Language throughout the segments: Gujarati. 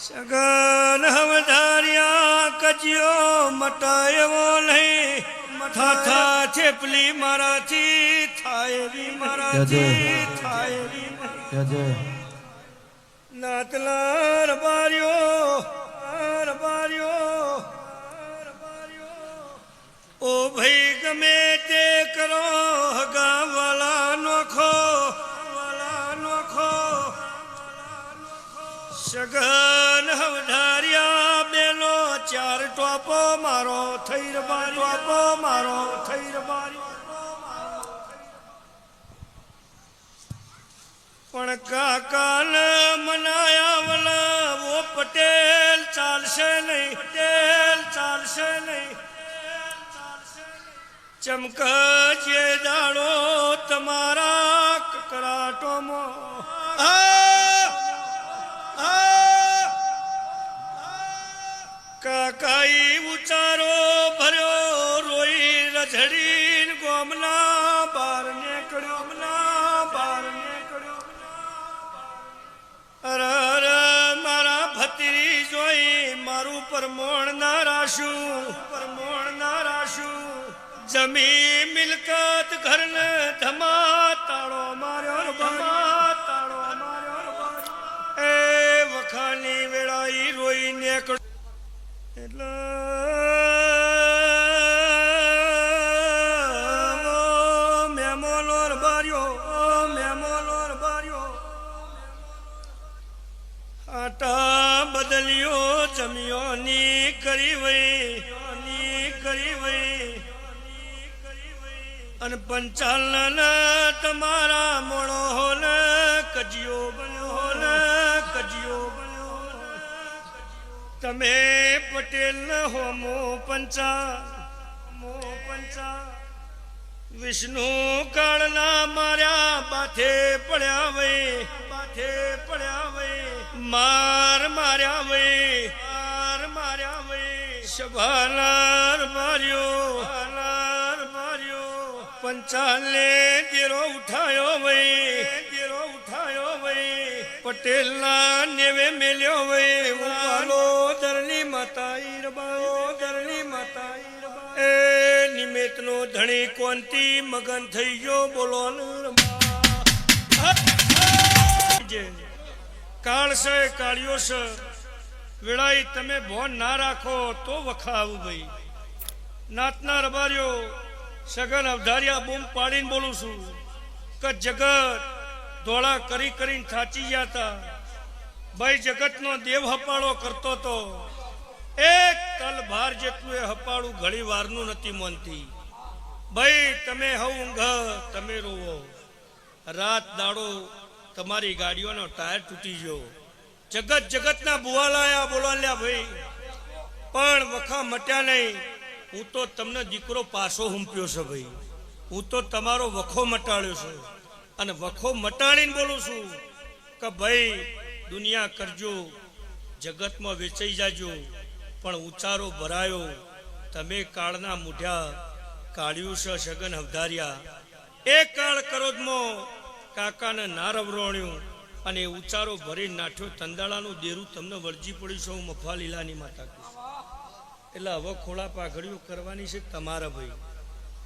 સગન હવધાર્યા કજ્યો મટાયો નહીં થાથા છેપલી મારાથી થાય એવી મારાથી થાય એવી નાતલા રબાર્યો રબાર્યો ઓ ભાઈ ગમે તે કરો હગા સગન હવધાર્યા બેનો ચાર ટોપો મારો થઈ રબારી ટોપો મારો થઈ રબારી પણ કાકાલ મનાયા વલા, વો પટેલ ચાલશે નહીં, પટેલ ચાલશે નહીં ચમક જે દાડો તમારા કકડાટોમાં કાકાઈ ઉચારો ભર્યો, રોઈ રઝડી ગોમના બાર નીકળ્યો બાર નીકળ્યો અર મારા ભત્રી જોઈ મારું પરમોણ ના રાશું પરમોણ ના રાશું જમી મિલકત ઘરને ધમા તાળો માર્યો ધમા તાળો માર્યો. એ વખાની નીકળ એટલે મેમોલોર મેમોનો મેમોલોર ઓ આટા બદલ્યો જમ્યો ની કરી વઈ ની કરી વઈ અને પંચાલન તમારા મોણો હોલ, કજિયો બન્યો હોલ, કજિયો તમે પટેલ હો, મો પંચા મો પંચા. વિષ્ણુ કાળના માર્યા બાથે પડ્યા વે બાથે પડ્યા વે માર માર્યા વે માર માર્યા વે શભાલાર માર્યો, શભાનાર માર્યો. પંચાલે દેરો ઉઠાયો વે દેરો ઉઠાયો વે પટેલના નેવે મેલ્યો વે દરની માતા ઈરબાઓ દરની માતા ઈરબા. એ નિમિત્તનો ધણી કોંતી મગન થઈ ગયો બોલો કાળ છે, કાળિયો છે વેળાઈ તમે ભોન ના રાખો તો વખાવું ભાઈ. નાતના રબાર્યો સગન અવધાર્યા બૂમ પાડીને બોલું છું કે જગત ધોળા કરી કરીને થાચી ગયા તા ભાઈ જગતનો દેવ હપાળો કરતો તો એક તલ ભાર જેટલું એ હપાળું ઘણી વારનું નથી માનતી. ભાઈ, તમે હવ ઊંઘ, તમે રોવો. રાત દાડો તમારી ગાડીઓનો ટાયર તૂટી ગયો. જગત જગતના બુવાલાયા બોલાલ્યા, ભાઈ, પણ વખા મટ્યા નહીં. હું તો તમને દીકરો પાછો હુંપ્યો છે, ભાઈ. હું તો તમારો વખો મટાડ્યો છું. અને વખો મટાડીને બોલું છું કે ભાઈ, દુનિયા કરજો, જગતમાં વેચાઈ જાજો, પણ ઉચારો ભરાયો. તમે કાળના મૂઢ્યા, કાળ્યું છે સગન હવધાર્યા. એ કાળ કરોજમાં, કાકાને ના રવરોણ્યું અને ઉચારો ભરી નાઠ્યો. તંદાળાનું દેરું તમને વળજી પડ્યું હું મફા લીલાની માતા એટલે હવે ખોળા પાઘડીઓ કરવાની છે તમારા ભાઈ.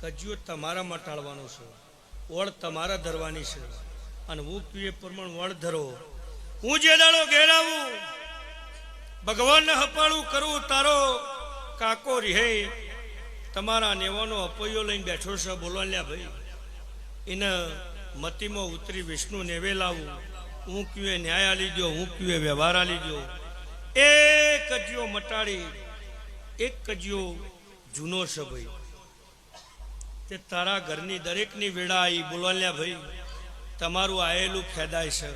કજ્યો તમારા મટાડવાનો છે. વળ તમારા ધરવાની છે. અને હું પીએ પ્રમાણ વળ ધરો. હું જે દાડો ઘેરાવું, ભગવાનને હપાળું કરું, તારો કાકો રિહે. તમારા નેવાનો અપૈયો લઈને બેઠો છે બોલવાલ્યા ભાઈ. એને મતીમાં ઉતરી વિષ્ણુ નેવે લાવું. હું ક્યુએ ન્યાય આલી દો હું કીએ વ્યવહાર આલી દો એક કજિયો મટાડી, એક કજિયો જૂનો છે ભાઈ. તે તારા ઘરની દરેકની વેળા આવી બોલવાલ્યા ભાઈ, તમારું આયેલું ખેદાય છે,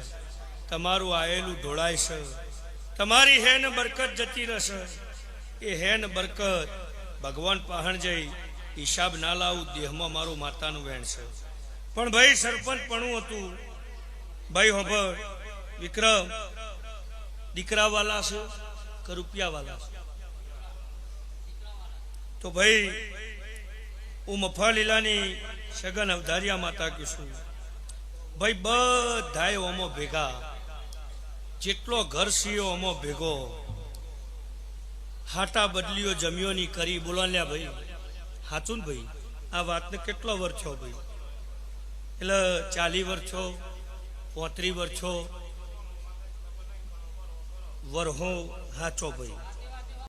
તમારું આયેલું ઢોળાય છે, તમારી હેન બરકત જતી રહેશે. એ હેન બરકત ભગવાન પહાણ જઈ હિસાબ ના લાવું, દેહમાં મારું માતાનું વેણ છે. પણ ભાઈ સરપંચ પણ હતું. ભાઈ હોભર વિક્રમ દીકરા વાલા છે કે રૂપિયા વાલા છે? તો ભાઈ હું મફા લીલાની સગન અવધારિયા માતા કીશું ભાઈ બધાએ અમો ભેગા, જેટલો ઘર સીયો અમો ભેગો, હાટા બદલીઓ જમ્યોની કરી બોલાલ્યા ભાઈ. હાચું ને ભાઈ, આ વાતને કેટલો વર્ષો ભાઈ? એટલે ચાલી વર્ષો પોત્રી વર્ષો વરહો હાચો ભાઈ.